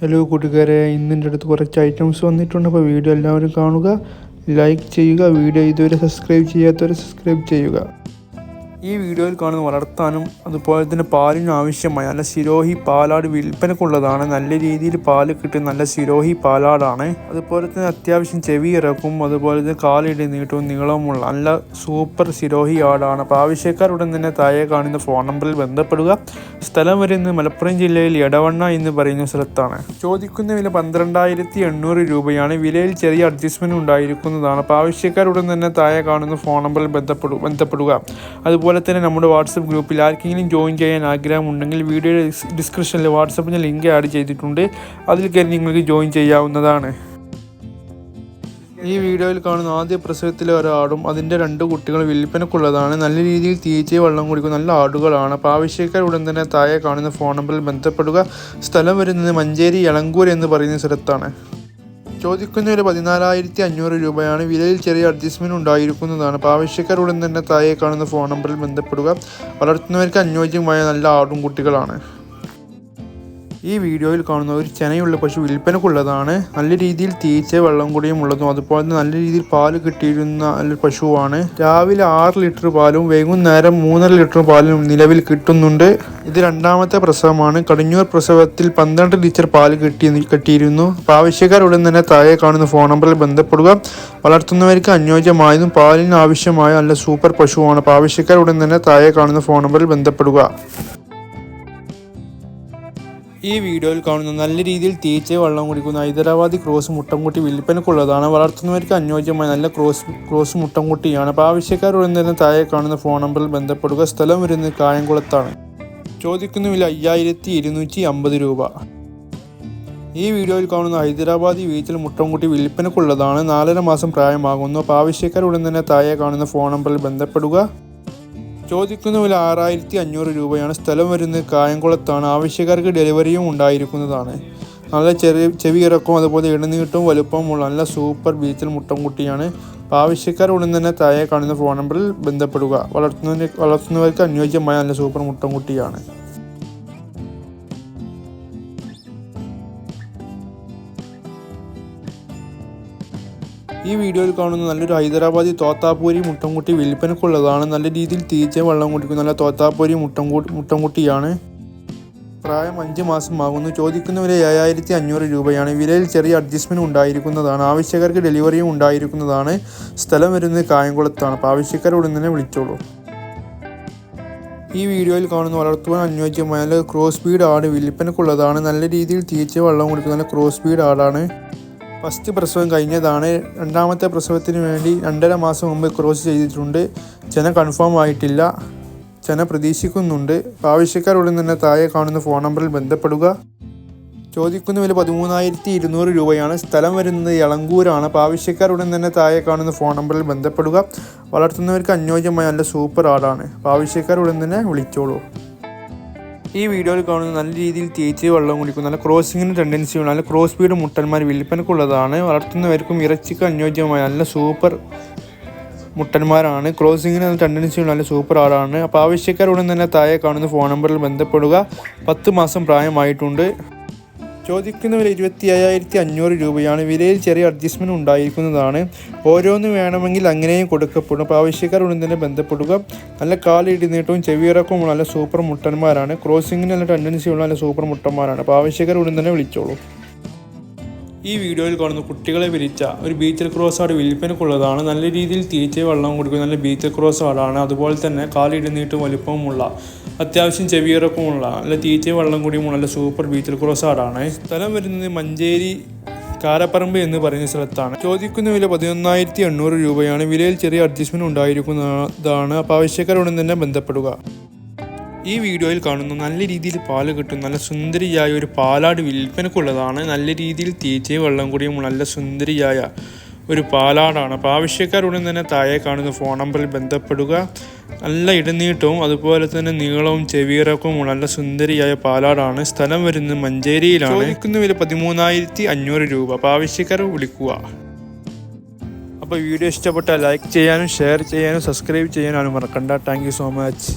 Hello കൂട്ടുകാരെ. ഇന്നിന്റെ അടുത്ത് കുറച്ച് ഐറ്റംസ് വന്നിട്ടുണ്ട്. അപ്പോൾ വീഡിയോ എല്ലാവരും കാണുക ലൈക്ക് ചെയ്യുക വീഡിയോ ഇതുവരെ സബ്സ്ക്രൈബ് ചെയ്യാത്തവരെ സബ്സ്ക്രൈബ് ചെയ്യുക. ഈ വീഡിയോയിൽ കാണുന്ന വളർത്താനും അതുപോലെ തന്നെ പാലിനും ആവശ്യമായ നല്ല സിരോഹി പാലാട് വിൽപ്പനക്കുള്ളതാണ്. നല്ല രീതിയിൽ പാൽ കിട്ടുന്ന നല്ല സിരോഹി പാലാടാണ്. അതുപോലെ തന്നെ അത്യാവശ്യം ചെവി ഇറക്കും അതുപോലെ തന്നെ കാലിടി നീട്ടവും നീളവുമുള്ള നല്ല സൂപ്പർ സിരോഹി ആടാണ്. അപ്പോൾ ആവശ്യക്കാരുടൻ തന്നെ താഴെ കാണുന്ന ഫോൺ നമ്പറിൽ ബന്ധപ്പെടുക. സ്ഥലം വരുന്നത് മലപ്പുറം ജില്ലയിൽ എടവണ്ണ എന്ന് പറയുന്ന സ്ഥലത്താണ്. ചോദിക്കുന്ന വില പന്ത്രണ്ടായിരത്തി എണ്ണൂറ് രൂപയാണ്. വിലയിൽ ചെറിയ അഡ്ജസ്റ്റ്മെന്റ് ഉണ്ടായിരിക്കുന്നതാണ്. അപ്പോൾ ആവശ്യക്കാരുടൻ തന്നെ താഴെ കാണുന്ന ഫോൺ നമ്പറിൽ ബന്ധപ്പെടുക. ബന്ധപ്പെടുക അതുപോലെ തന്നെ നമ്മുടെ വാട്സപ്പ് ഗ്രൂപ്പിൽ ആർക്കെങ്കിലും ജോയിൻ ചെയ്യാൻ ആഗ്രഹമുണ്ടെങ്കിൽ വീഡിയോയുടെ ഡിസ്ക്രിപ്ഷനിൽ വാട്സപ്പിന്റെ ലിങ്ക് ആഡ് ചെയ്തിട്ടുണ്ട്. അതിൽ കയറി നിങ്ങൾക്ക് ജോയിൻ ചെയ്യാവുന്നതാണ്. ഈ വീഡിയോയിൽ കാണുന്ന ആദ്യ പ്രസവത്തിലെ ഒരാടും അതിന്റെ രണ്ട് കുട്ടികൾ വിൽപ്പനക്കുള്ളതാണ്. നല്ല രീതിയിൽ തീറ്റയും വെള്ളം കുടിക്കുന്ന നല്ല ആടുകളാണ്. അപ്പോൾ ആവശ്യക്കാർ ഉടൻ തന്നെ താഴെ കാണുന്ന ഫോൺ നമ്പറിൽ ബന്ധപ്പെടുക. സ്ഥലം വരുന്നത് മഞ്ചേരി എളങ്കൂർ എന്ന് പറയുന്ന സ്ഥലത്താണ്. ചോദിക്കുന്ന ഒരു പതിനാലായിരത്തി അഞ്ഞൂറ് രൂപയാണ് വിലയിൽ ചെറിയ അഡ്ജസ്റ്റ്മെന്റ് ഉണ്ടായിരിക്കുന്നതാണ്. ആവശ്യക്കാർ ഉടൻ തന്നെ താഴെ കാണുന്ന ഫോൺ നമ്പറിൽ ബന്ധപ്പെടുക. വളർത്തുന്നവർക്ക് അനുയോജ്യമായ നല്ല ആടും കുട്ടികളാണ്. ഈ വീഡിയോയിൽ കാണുന്ന ഒരു ചെനയുള്ള പശു വിൽപ്പനക്കുള്ളതാണ്. നല്ല രീതിയിൽ തീറ്റ വെള്ളം കൂടിയും ഉള്ളതും അതുപോലെ തന്നെ നല്ല രീതിയിൽ പാൽ കിട്ടിയിരുന്ന പശുവാണ് രാവിലെ ആറ് ലിറ്റർ പാലും വൈകുന്നേരം മൂന്നര ലിറ്റർ പാലും നിലവിൽ കിട്ടുന്നുണ്ട്. ഇത് രണ്ടാമത്തെ പ്രസവമാണ്. കടിഞ്ഞൂർ പ്രസവത്തിൽ പന്ത്രണ്ട് ലിറ്റർ പാൽ കിട്ടി കിട്ടിയിരുന്നു. അപ്പോൾ ആവശ്യക്കാരുടൻ തന്നെ താഴെ കാണുന്ന ഫോൺ നമ്പറിൽ ബന്ധപ്പെടുക. വളർത്തുന്നവർക്ക് അനുയോജ്യമായതും പാലിന് ആവശ്യമായ നല്ല സൂപ്പർ പശുവാണ്. അപ്പോൾ ആവശ്യക്കാരുടൻ തന്നെ താഴെ കാണുന്ന ഫോൺ നമ്പറിൽ ബന്ധപ്പെടുക. ഈ വീഡിയോയിൽ കാണുന്ന നല്ല രീതിയിൽ തീച്ച വെള്ളം കുടിക്കുന്ന ഹൈദരാബാദി ക്രോസ് മുട്ടൻകുട്ടി വിൽപ്പനക്കുള്ളതാണ് വളർത്തുന്നവർക്ക് അനുയോജ്യമായ നല്ല ക്രോസ് ക്രോസ് മുട്ടൻകുട്ടിയാണ്. അപ്പോൾ ആവശ്യക്കാരുടൻ തന്നെ താഴെ കാണുന്ന ഫോൺ നമ്പറിൽ ബന്ധപ്പെടുക. സ്ഥലം വരുന്നത് കായംകുളത്താണ്. ചോദിക്കുന്ന വില അയ്യായിരത്തി ഇരുന്നൂറ്റി അമ്പത് രൂപ. ഈ വീഡിയോയിൽ കാണുന്ന ഹൈദരാബാദി വീച്ചിൽ മുട്ടൻകുട്ടി വിൽപ്പനക്കുള്ളതാണ് നാലര മാസം പ്രായമാകുന്നു. അപ്പോൾ ആവശ്യക്കാരുടൻ തന്നെ താഴെ കാണുന്ന ഫോൺ നമ്പറിൽ ബന്ധപ്പെടുക. ചോദിക്കുന്ന വില ആറായിരത്തി അഞ്ഞൂറ് രൂപയാണ്. സ്ഥലം വരുന്നത് കായംകുളത്താണ്. ആവശ്യക്കാർക്ക് ഡെലിവറിയും ഉണ്ടായിരിക്കുന്നതാണ്. നല്ല ചെറിയ ചെവി ഇറക്കവും അതുപോലെ ഇടനീട്ടവും വലുപ്പമുള്ള നല്ല സൂപ്പർ ബീച്ചിൽ മുട്ടം കുട്ടിയാണ് ആവശ്യക്കാർ ഉടൻ തന്നെ താഴെ കാണുന്ന ഫോൺ നമ്പറിൽ ബന്ധപ്പെടുക. വളർത്തുന്നവർ വളർത്തുന്നവർക്ക് അനുയോജ്യമായ നല്ല സൂപ്പർ മുട്ടൻകുട്ടിയാണ്. ഈ വീഡിയോയിൽ കാണുന്ന നല്ലൊരു ഹൈദരാബാദി തോത്താപ്പൂരി മുട്ടൻകുട്ടി വിൽപ്പനക്കുള്ളതാണ്. നല്ല രീതിയിൽ തീറ്റ വെള്ളം കുടിക്കുന്ന നല്ല തോത്താപ്പൂരി മുട്ടൻകുട്ടി മുട്ടൻകുട്ടിയാണ്. പ്രായം അഞ്ച് മാസമാകുന്നു. ചോദിക്കുന്ന വില ഏഴായിരത്തി അഞ്ഞൂറ് രൂപയാണ്. വിലയിൽ ചെറിയ അഡ്ജസ്റ്റ്മെന്റ് ഉണ്ടായിരിക്കുന്നതാണ്. ആവശ്യക്കാർക്ക് ഡെലിവറിയും ഉണ്ടായിരിക്കുന്നതാണ്. സ്ഥലം വരുന്നത് കായംകുളത്താണ്. അപ്പോൾ ആവശ്യക്കാരോട് തന്നെ വിളിച്ചോളൂ. ഈ വീഡിയോയിൽ കാണുന്ന വളർത്തുവാൻ അനുയോജ്യമായ ക്രോസ് ബീഡ് ആട് വിൽപ്പനക്കുള്ളതാണ്. നല്ല രീതിയിൽ തീറ്റ വെള്ളം കൊടുക്കുന്ന നല്ല ക്രോസ് ബീഡ് ആടാണ്. ഫസ്റ്റ് പ്രസവം കഴിഞ്ഞതാണ്. രണ്ടാമത്തെ പ്രസവത്തിന് വേണ്ടി രണ്ടര മാസം മുമ്പ് ക്രോസ് ചെയ്തിട്ടുണ്ട്. ചെന കൺഫേം ആയിട്ടില്ല. ചെന പ്രതീക്ഷിക്കുന്നുണ്ട്. ആവശ്യക്കാരോട് തന്നെ താഴെ കാണുന്ന ഫോൺ നമ്പറിൽ ബന്ധപ്പെടുക. ചോദിക്കുന്ന വില പതിമൂന്നായിരത്തി ഇരുന്നൂറ് രൂപയാണ്. സ്ഥലം വരുന്നത് ഇളങ്കൂരാണ് അപ്പോൾ ആവശ്യക്കാരുടൻ തന്നെ താഴെ കാണുന്ന ഫോൺ നമ്പറിൽ ബന്ധപ്പെടുക. വളർത്തുന്നവർക്ക് അനുയോജ്യമായ നല്ല സൂപ്പർ ആടാണ് അപ്പോൾ ആവശ്യക്കാരുടൻ തന്നെ വിളിച്ചോളൂ. ഈ വീഡിയോയിൽ കാണുന്ന നല്ല രീതിയിൽ തേച്ച് വെള്ളം കുടിക്കും. നല്ല ക്രോസിങ്ങിന് ടെൻഡൻസിയുള്ള നല്ല ക്രോസ് ബീഡ് മുട്ടന്മാർ വിൽപ്പനക്കുള്ളതാണ്. വളർത്തുന്നവർക്കും ഇറച്ചിക്ക് അനുയോജ്യമായ നല്ല സൂപ്പർ മുട്ടന്മാരാണ്. ക്രോസിങ്ങിന് ടെൻഡൻസിയുള്ള നല്ല സൂപ്പർ ആളാണ്. അപ്പോൾ ആവശ്യക്കാരുടൻ തന്നെ താഴെ കാണുന്ന ഫോൺ നമ്പറിൽ ബന്ധപ്പെടുക. പത്ത് മാസം പ്രായമായിട്ടുണ്ട്. ചോദിക്കുന്ന വില ഇരുപത്തി അയ്യായിരത്തി അഞ്ഞൂറ് രൂപയാണ് വിലയിൽ ചെറിയ അഡ്ജസ്റ്റ്മെന്റ് ഉണ്ടായിരിക്കുന്നതാണ്. ഓരോന്ന് വേണമെങ്കിൽ അങ്ങനെയും കൊടുക്കപ്പെടും. അപ്പോൾ ആവശ്യക്കാർ ഉടൻ തന്നെ ബന്ധപ്പെടുക. നല്ല കാലിടി നീട്ടവും ചെവിയിറക്കവും നല്ല സൂപ്പർ മുട്ടന്മാരാണ്. ക്രോസിങ്ങിന് നല്ല ടെൻഡൻസി ഉള്ള നല്ല സൂപ്പർ മുട്ടന്മാരാണ്. അപ്പോൾ ആവശ്യക്കാർ ഉടൻ തന്നെ വിളിച്ചോളൂ. ഈ വീഡിയോയിൽ കാണുന്ന കുട്ടികളെ വിരിച്ച ഒരു ബീച്ചൽ ക്രോസ് ആട് വിൽപ്പനക്കുള്ളതാണ്. നല്ല രീതിയിൽ തീറ്റ വെള്ളം കൊടുക്കുന്ന നല്ല ബീച്ചൽ ക്രോസ് ആടാണ്. അതുപോലെ തന്നെ കാലിടുന്നീട്ടും വലിപ്പവുമുള്ള അത്യാവശ്യം ചെവിയിറക്കമുള്ള നല്ല തീറ്റ വെള്ളം കൂടിയുമുള്ള സൂപ്പർ ബീച്ചിൽ ക്രോസ് ആടാണ്. സ്ഥലം വരുന്നത് മഞ്ചേരി കാരപ്പറമ്പ് എന്ന് പറയുന്ന സ്ഥലത്താണ്. ചോദിക്കുന്ന വില പതിനൊന്നായിരത്തി എണ്ണൂറ് രൂപയാണ്. വിലയിൽ ചെറിയ അഡ്ജസ്റ്റ്മെന്റ് ഉണ്ടായിരിക്കുന്നതാണ്. അപ്പോൾ ആവശ്യക്കാരുടൻ തന്നെ ബന്ധപ്പെടുക. ഈ വീഡിയോയിൽ കാണുന്ന നല്ല രീതിയിൽ പാൽ കിട്ടും. നല്ല സുന്ദരിയായ ഒരു പാലാട് വിൽപ്പനക്കുള്ളതാണ്. നല്ല രീതിയിൽ തീറ്റയും വെള്ളം കൂടിയും നല്ല സുന്ദരിയായ ഒരു പാലാടാണ്. അപ്പോൾ ആവശ്യക്കാരുടൻ തന്നെ താഴെ കാണുന്ന ഫോൺ നമ്പറിൽ ബന്ധപ്പെടുക. നല്ല ഇടനീട്ടവും അതുപോലെ തന്നെ നീളവും ചെവിയിറക്കവും നല്ല സുന്ദരിയായ പാലാടാണ്. സ്ഥലം വരുന്നത് മഞ്ചേരിയിലാണ്. ചോദിക്കുന്ന വില പതിമൂന്നായിരത്തി അഞ്ഞൂറ് രൂപ. അപ്പോൾ ആവശ്യക്കാർ വിളിക്കുക. അപ്പോൾ വീഡിയോ ഇഷ്ടപ്പെട്ടാൽ ലൈക്ക് ചെയ്യാനും ഷെയർ ചെയ്യാനും സബ്സ്ക്രൈബ് ചെയ്യാനും മറക്കണ്ട. Thank so much